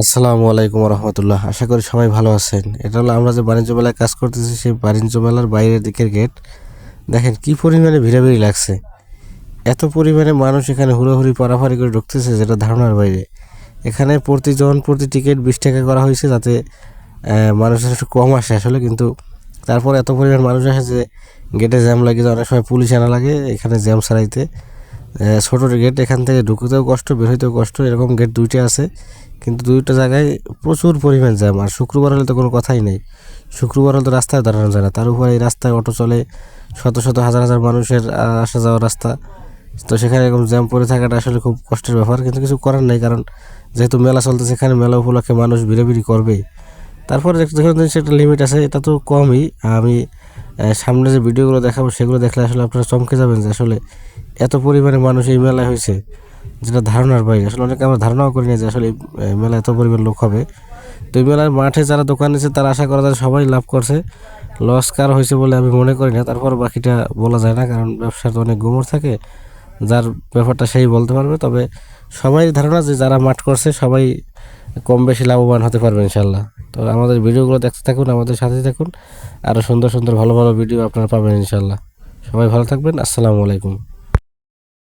আসসালামু আলাইকুম রহমতুল্লাহ আশা করি সবাই ভালো আছেন। এটা হলো আমরা যে বাণিজ্য মেলায় কাজ করতেছি, সেই বাণিজ্য মেলার বাইরের দিকের গেট দেখেন কি পরিমাণে ভিড়াভিড়ি লাগছে। এত পরিমাণে মানুষ এখানে হুড়োহুড়ি পারাফারি করে ঢুকতেছে, যেটা ধারণার বাইরে। এখানে প্রতিজন প্রতি টিকিট বিশ টাকা করা হয়েছে যাতে মানুষের একটু কম আসে আসলে, কিন্তু তারপর এত পরিমাণ মানুষ আসে যে গেটে জ্যাম লাগে অনেক সময় পুলিশ আনা লাগে, এখানে জ্যাম সারাইতে ছোট গেট এখান থেকে ঢুকতেও কষ্ট বের হইতেও কষ্ট, এরকম গেট দুইটা আছে। কিন্তু দুইটা জায়গায় প্রচুর পরিমাণ জ্যাম, আর শুক্রবার হলে তো কোনো কথাই নেই। শুক্রবার হলে তো রাস্তায় দাঁড়ানো যায় না। তার উপরে এই রাস্তায় অটো চলে, শত শত হাজার হাজার মানুষের আসা যাওয়ার রাস্তা। তো সেখানে এরকম জ্যাম পড়ে থাকাটা আসলে খুব কষ্টের ব্যাপার, কিন্তু কিছু করার নেই, কারণ যেহেতু মেলা চলতে সেখানে মেলা উপলক্ষে মানুষ ভিড়াভিড়ি করবেই। তারপরে দেখুন সেটা লিমিট আছে, এটা তো কমই। আমি সামনে যে ভিডিওগুলো দেখাবো, সেগুলো দেখলে আসলে আপনারা চমকে যাবেন যে আসলে এত পরিমাণে মানুষ এই মেলায় হয়েছে। যেটা ধারণার বাইরে। আসলে অনেকে আমরা ধারণাও করি না যে আসলে এই মেলায় এত পরিমাণ লোক হবে। তো এই মেলার মাঠে যারা দোকান আছে, তারা আশা করা যায় সবাই লাভ করছে। লস কার হয়েছে বলে আমি মনে করি না। তারপর বাকিটা বলা যায় না, কারণ ব্যবসার তো অনেক গুমর থাকে। যার ব্যাপারটা সেই বলতে পারবে। তবে সবাই ধারণা যে যারা মাঠ করছে, সবাই কম বেশি লাভবান হতে পারবে ইনশাল্লাহ তো আমাদের ভিডিওগুলো দেখতে থাকুন, আমাদের সাথে থাকুন। আরও সুন্দর সুন্দর ভালো ভালো ভিডিও আপনারা পাবেন ইনশাল্লাহ সবাই ভালো থাকবেন, আসসালামু আলাইকুম।